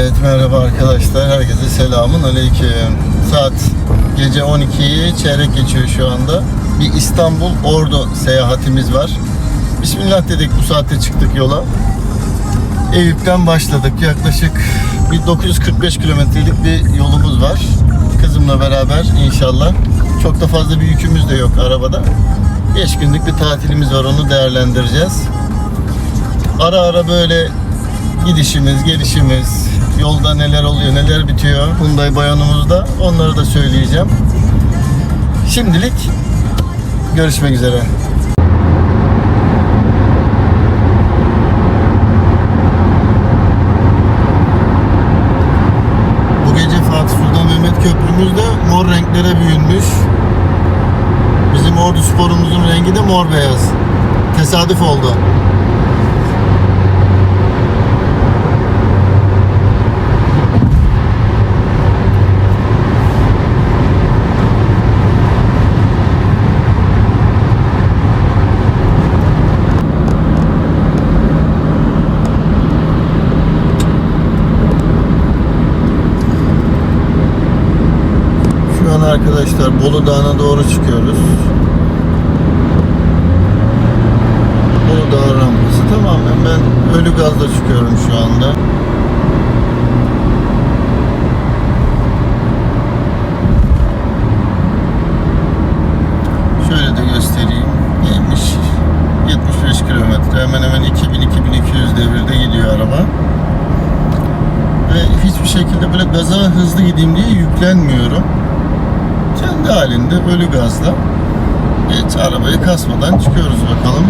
Evet merhaba arkadaşlar. Herkese selamun aleyküm. Saat gece 12'yi çeyrek geçiyor şu anda. Bir İstanbul Ordu seyahatimiz var. Bismillah dedik bu saatte çıktık yola. Eyüp'ten başladık. Yaklaşık bir 945 kilometrelik bir yolumuz var. Kızımla beraber inşallah. Çok da fazla bir yükümüz de yok arabada. 5 günlük bir tatilimiz var onu değerlendireceğiz. Ara ara böyle gidişimiz, gelişimiz, yolda neler oluyor, neler bitiyor Hyundai Bayanımızda onları da söyleyeceğim. Şimdilik görüşmek üzere. Bu gece Fatih Sultan Mehmet Köprümüz de mor renklere bürünmüş. Bizim ordu sporumuzun rengi de mor beyaz. Tesadüf oldu. Arkadaşlar Bolu Dağı'na doğru çıkıyoruz. Bolu Dağı rampası tamamen ben ölü gazla çıkıyorum şu anda. Şöyle de göstereyim. Neymiş? 75 kilometre hemen hemen 2000-2200 devirde gidiyor araba ve hiçbir şekilde böyle gaza hızlı gideyim diye yüklenmiyorum. Kendi halinde ölü gazla hiç arabayı kasmadan çıkıyoruz bakalım.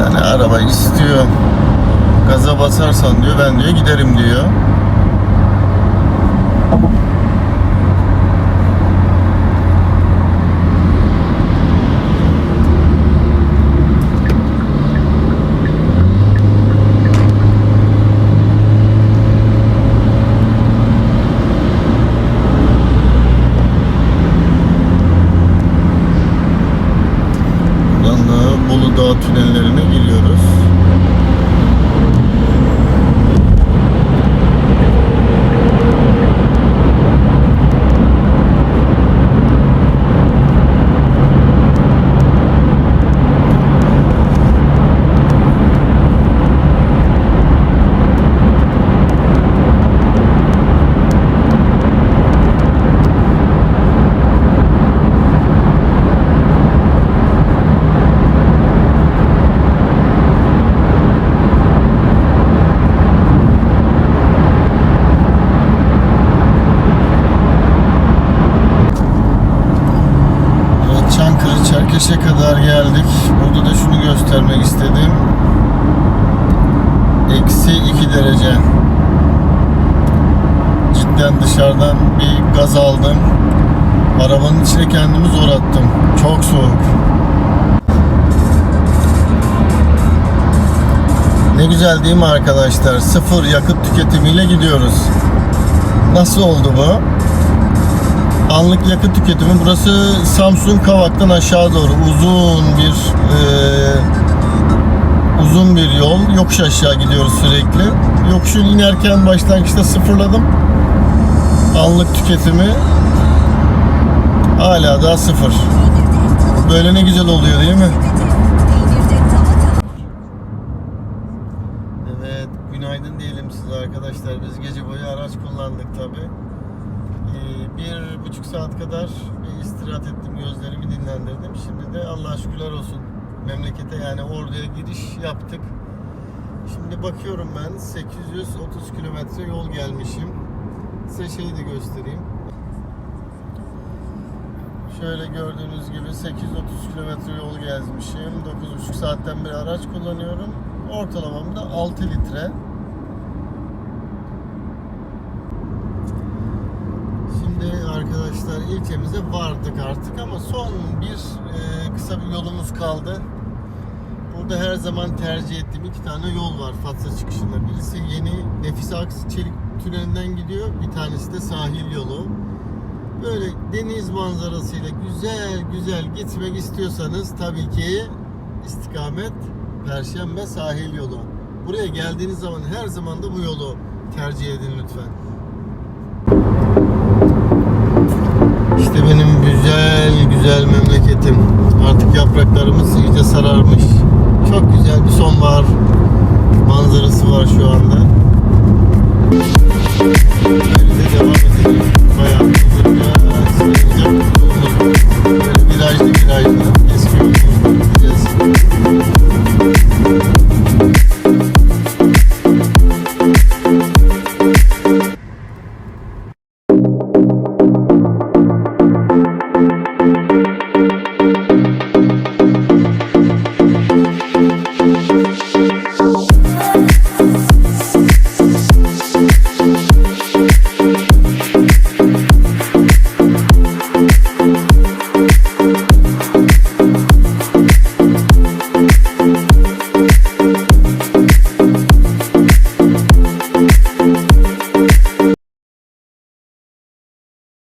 Yani araba istiyor. Gaza basarsan diyor ben diyor giderim diyor. Buradan da Bolu Dağı tünellerine giriyoruz. Evet, Çerkeş'e kadar geldik. Burada da şunu göstermek istedim. Eksi 2 derece. Cidden dışarıdan bir gaz aldım. Arabanın içine kendimi zor attım. Çok soğuk. Ne güzel değil mi arkadaşlar? Sıfır yakıt tüketimiyle gidiyoruz. Nasıl oldu bu? Anlık yakıt tüketimi. Burası Samsun Kavak'tan aşağı doğru uzun bir e, uzun bir yol. Yokuş aşağı gidiyoruz sürekli. Yokuşun inerken başlangıçta sıfırladım. Anlık tüketimi hala daha sıfır. Böyle ne güzel oluyor değil mi? Evet, günaydın diyelim size arkadaşlar. Biz gece boyu araç kullandık tabi. Bir buçuk saat kadar bir istirahat ettim, gözlerimi dinlendirdim. Şimdi de Allah'a şükürler olsun memlekete yani orduya giriş yaptık. Şimdi bakıyorum ben 830 kilometre yol gelmişim. Size şeyi de göstereyim. Şöyle gördüğünüz gibi 830 kilometre yol gezmişim. 9,5 saatten beri araç kullanıyorum. Ortalamam da 6 litre. Şimdi arkadaşlar ilçemize vardık artık ama son bir e, kısa bir yolumuz kaldı. Burada her zaman tercih ettiğim iki tane yol var Fatsa çıkışında. Birisi yeni Nefis Aks Çelik Tüneli'nden gidiyor. Bir tanesi de sahil yolu. Böyle deniz manzarasıyla güzel güzel gitmek istiyorsanız tabii ki istikamet Perşembe sahil yolu. Buraya geldiğiniz zaman her zaman da bu yolu tercih edin lütfen. Güzel güzel memleketim. Artık yapraklarımız iyice sararmış. Çok güzel bir sonbahar